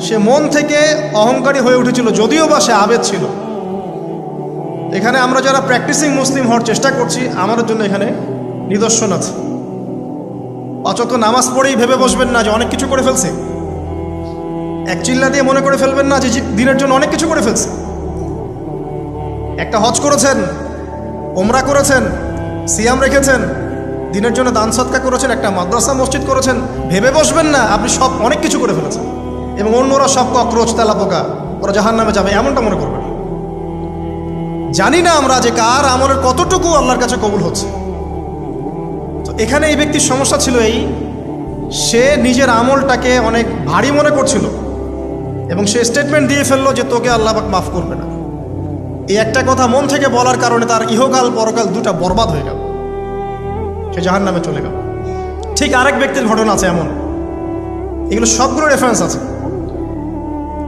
সে মন থেকে অহংকারী হয়ে উঠেছিল, যদিও বা সে আবেদ ছিল। এখানে আমরা যারা প্র্যাকটিসিং মুসলিম হওয়ার চেষ্টা করছি, আমাদের জন্য এখানে নিদর্শন আছে। অচক নামাজ পড়েই ভেবে বসবেন না যে অনেক কিছু করে ফেলছে। এক চিল্লা দিয়ে মনে করে ফেলবেন না যে দিনের জন্য অনেক কিছু করে ফেলছে। একটা হজ করেছেন ওমরা করেছেন, সিয়াম রেখেছেন, দিনের জন্য দান সৎকা করেছেন, একটা মাদ্রাসা, মসজিদ করেছেন, ভেবে বসবেন না, আপনি সব অনেক কিছু করে ফেলেছেন। এবং অন্যরা সব কক্রোচ তেলা পোকা ওরা জাহান নামে যাবে, এমনটা মনে করবে না। জানি না আমরা যে কার আমলের কতটুকু আল্লাহর কাছে কবুল হচ্ছে। তো এখানে এই ব্যক্তির সমস্যা ছিল এই, সে নিজের আমলটাকে অনেক ভারী মনে করছিল এবং সে স্টেটমেন্ট দিয়ে ফেলল যে তোকে আল্লাহপাক মাফ করবে না। এই একটা কথা মন থেকে বলার কারণে তার ইহকাল, পরকাল দুটা বরবাদ হয়ে গেল। সে জাহান নামে চলে গেল। ঠিক আরেক ব্যক্তির ঘটনা আছে এমন। এগুলো সবগুলো রেফারেন্স আছে।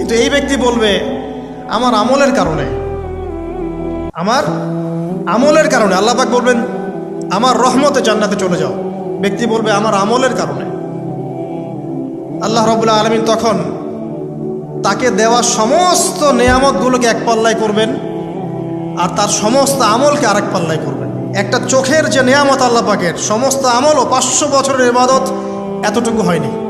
কিন্তু এই ব্যক্তি বলবে, আমার আমলের কারণে। আমার আমলের কারণে। আল্লাপাক বলবেন, আমার রহমতে জান্নাতে চলে যাও। ব্যক্তি বলবে, আমার আমলের কারণে। আল্লাহ রবুল্লা আলমিন তখন তাকে দেওয়া সমস্ত নেয়ামতগুলোকে এক পাল্লায় করবেন আর তার সমস্ত আমলকে আরেক পাল্লায় করবেন। একটা চোখের যে নেয়ামত আল্লাহ পাকের, সমস্ত আমলও পাঁচশো বছরের ইবাদত এতটুকু হয়নি।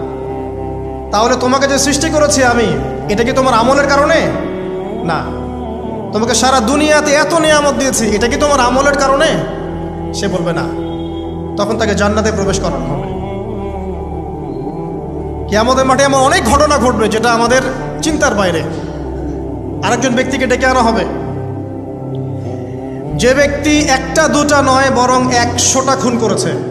তাহলে তোমাকে যে সৃষ্টি করেছি আমি, এটা কি তোমার আমলের কারণে? না। তোমাকে সারা দুনিয়াতে এত নিয়ামত দিয়েছি, এটা কি তোমার আমলের কারণে? সে বলবে না। তখন তাকে জান্নাতে প্রবেশ করানো হবে। কিয়ামতের মাঠে এমন অনেক ঘটনা ঘটবে যেটা আমাদের চিন্তার বাইরে। আরেকজন ব্যক্তিকে ডেকে আনা হবে। যে ব্যক্তি একটা, দুটা নয়, বরং একশোটা খুন করেছে।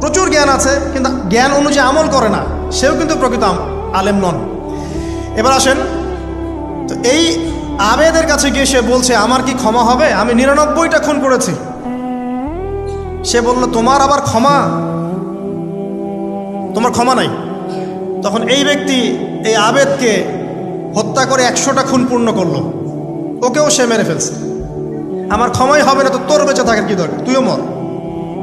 প্রচুর জ্ঞান আছে, কিন্তু জ্ঞান অনুযায়ী আমল করে না। সেও কিন্তু প্রকৃত আলেম নন। এবার আসেন, তো এই আবেদের কাছে গিয়ে সে বলছে, আমার কি ক্ষমা হবে? আমি নিরানব্বইটা খুন করেছি। সে বলল, তোমার আবার ক্ষমা? তোমার ক্ষমা নাই। তখন এই ব্যক্তি এই আবেদকে হত্যা করে একশোটা খুন পূর্ণ করল। ওকেও সে মেরে ফেলছে। আমার ক্ষমাই হবে না তো তোর বেঁচে থাকার কি দরকার? তুইও মর।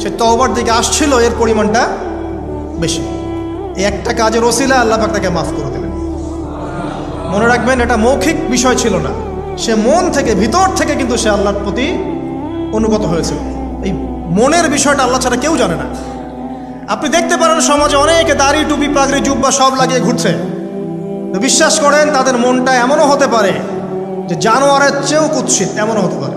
সে তওবার দিকে আসছিল, এর পরিমাণটা বেশি। এই একটা কাজের ওসিলা আল্লাহ পাক তাকে মাফ করে দেবেন মনে রাখবেন, এটা মৌখিক বিষয় ছিল না। সে মন থেকে, ভিতর থেকে কিন্তু সে আল্লাহর প্রতি অনুগত হয়েছিল। এই মনের বিষয়টা আল্লাহ ছাড়া কেউ জানে না। আপনি দেখতে পারেন, সমাজে অনেকে দাড়ি, টুপি, পাগড়ি, জুব্বা সব লাগিয়ে ঘুরছে। তো বিশ্বাস করেন, তাদের মনটা এমনও হতে পারে যে জানোয়ারের চেয়েও কুৎসিত, এমনও হতে পারে।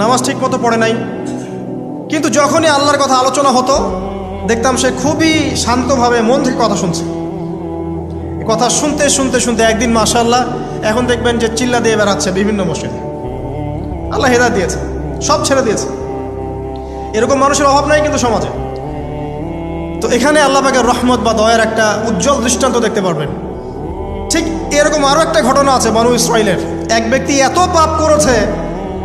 নামাজ ঠিক মতো পড়ে নাই। কিন্তু যখনই আল্লাহর কথা আলোচনা হতো, দেখতাম সে খুবই শান্তভাবে মন থেকে কথা শুনছে। কথা শুনতে শুনতে শুনতে একদিন মাশাল্লাহ এখন দেখবেন যে চিল্লা দিয়ে বেড়াচ্ছে বিভিন্ন মসজিদে। আল্লাহ হেদা দিয়েছে, সব ছেড়ে দিয়েছে। এরকম মানুষের অভাব নাই কিন্তু সমাজে। তো এখানে আল্লাহ পাকের রহমত বা দয়ের একটা উজ্জ্বল দৃষ্টান্ত দেখতে পারবেন। ঠিক এরকম আরও একটা ঘটনা আছে বানু ইসরায়েলের এক ব্যক্তি এত পাপ করেছে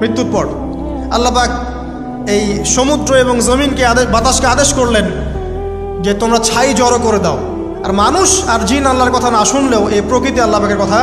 মৃত্যুর পর। আল্লাপাক এই সমুদ্র এবং জমিনকে আদেশ, বাতাসকে আদেশ করলেন যে তোমরা ছাই জড়ো করে দাও। আর মানুষ আর জিন আল্লাহর কথা না শুনলেও এই প্রকৃতি আল্লাপাকের কথা